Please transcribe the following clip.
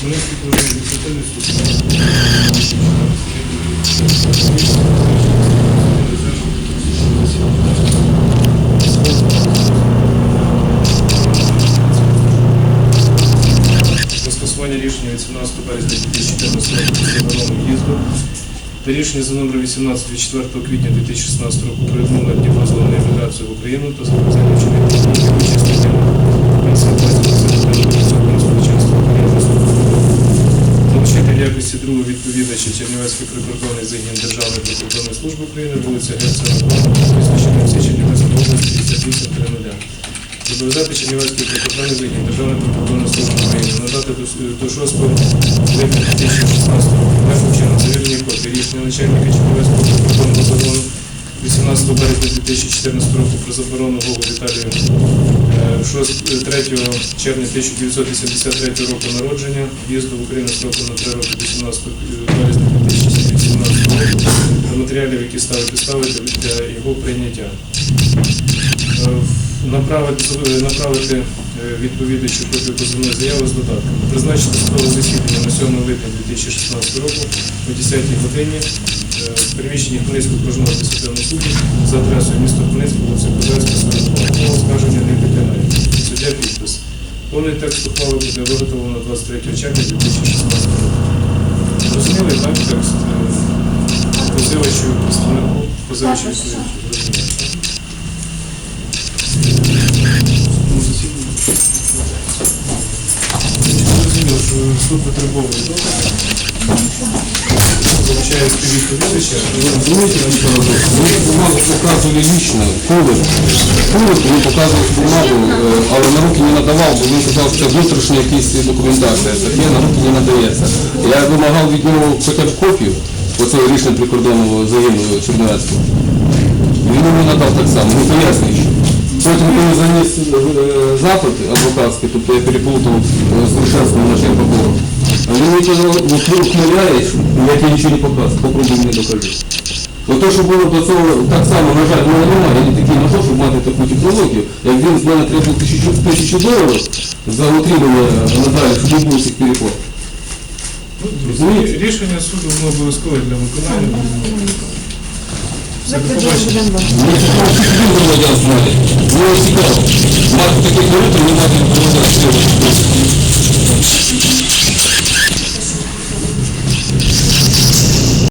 Хмельницький кожен адміністративний Про скасування рішення від 17 березня 2014 року про та рішення за номером 18 від 4 квітня 2016 року про наданні дозволу на імміграцію в Україну та зобов'язання вчинити дії участі Залучити в якості другого відповідача Чернівецький прикордонний загін Державної прикордонної служби України, вулиця Герцена 2, місто Чернівецької області 58 300. Зобов'язати Чернівецький прикордонний загін Державної прикордонної служби України надати до 6 липня 18 березня 2014 року про заборону Голову Віталію е, 6, 3 червня 1983 року народження, в'їзду в Україну строком на 3 роки 18 березня 2017 року та матеріалів, які стали підстави для- його прийняття. Е, Направити, е, е, відповідачу копію позовної заяви з додатком. Призначити судове засідання на 7 липня 2016 року о 10 годині е, в приміщенні Хмельницького окружного адміністративного суду за адресою міста Хмельницького, вулиця Козацька, 42. Мова скарження не підлягає. Суддя підпис. Повний текст ухвали буде виготовлено 23 червня 2016 року. Зрозуміли, так, текст? Е, Позивачу, представнику, позивачу відповідачу. Зрозуміло. Зрозуміло, що суд потребовує докази. Залучає співвідповідача. Знаете, что Мне бумагу показывали лично, колер. Колер мені показував бумагу, е, але на руки не надавав, бо він казав, що внутрішня якась документація, таке на руки не надається. Я вимагав від нього хоча б копію оцього рішення прикордонного загину Чернівецького. Він мені надав так само, не пояснює, що. Потім, коли заніс е, запит адвокатський, тобто я переплутав е, з Рушевським нашим прокурором, а він мені казав, вот ти ухмиляєш, я тебе нічого не показую, попробуй мені докажи. От те, що було до цього, так само, на жаль, в мене немає, я не такий нажав, щоб мати таку технологію. Як він з мене требував тисячу, тисячу доларів за отримання надалі, щоб не було цих переплат. Розумієте? Рішення суду воно обов'язкове для виконання. Все, до Закладемо побачення. будемо. Мені цікаво, що він громадян знає. Мені цікаво. Мати таке корито, не мати громадян.